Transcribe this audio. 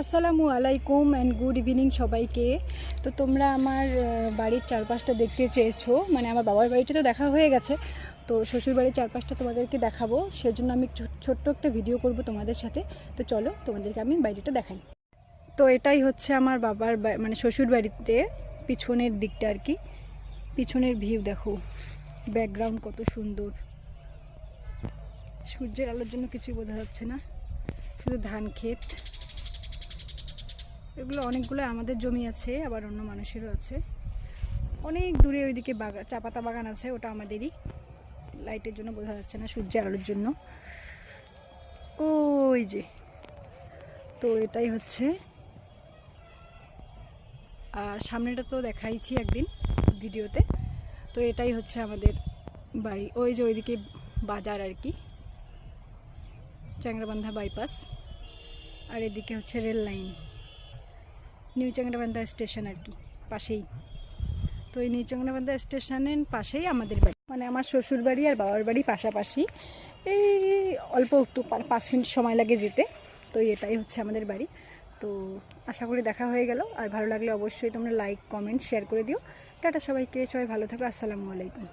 আসসালামু আলাইকুম and good evening সবাইকে। তো তোমরা আমার বাড়ির চারপাশটা দেখতে চেয়েছো। মানে আমার বাবার বাড়িটা তো দেখা হয়ে গেছে। তো শ্বশুর বাড়ির চারপাশটা তোমাদেরকে দেখাবো। সেজন্য আমি ছোট্ট একটা ভিডিও করব তোমাদের সাথে। তো চলো তোমাদেরকে আমি বাড়িটা দেখাই। তো এটাই হচ্ছে আমার বাবার মানে শ্বশুর বাড়িতে পিছনের দিকটা আর কি। পিছনের ভিউ দেখো। ব্যাকগ্রাউন্ড কত সুন্দর। সূর্যের আলোর জন্য কিছুই বোঝা যাচ্ছে না। শুধু ধান ক্ষেত। এগুলো অনেকগুলো আমাদের জমি আছে, আবার অন্য মানুষেরও আছে। অনেক দূরে ওইদিকে বাগান চা পাতা বাগান আছে, ওটা আমাদেরই। লাইটের জন্য বোঝা যাচ্ছে না, সূর্যের আলোর জন্য। ওই যে। তো এটাই হচ্ছে। আর সামনেটা তো দেখাইছি একদিন ভিডিওতে। তো এটাই হচ্ছে আমাদের বাড়ি। ওই যে ওইদিকে বাজার আর কি। চ্যাংরাবান্ধা বাইপাস। আর এদিকে হচ্ছে rail line. New Changrabandha station আর কি, পাশেই। তো এই নিউ চ্যাংরাবান্ধা স্টেশনের পাশেই আমাদের বাড়ি। মানে আমার শ্বশুর বাড়ি আর বাবার বাড়ি পাশাপাশি। এই অল্প একটু পাঁচ মিনিট সময় লাগে যেতে। তো এটাই হচ্ছে আমাদের বাড়ি। তো আশা করি দেখা হয়ে গেল। আর ভালো লাগলে অবশ্যই তোমরা লাইক কমেন্ট শেয়ার করে দিও। টাটা সবাইকে। সবাই ভালো থাকো। আসসালামু আলাইকুম।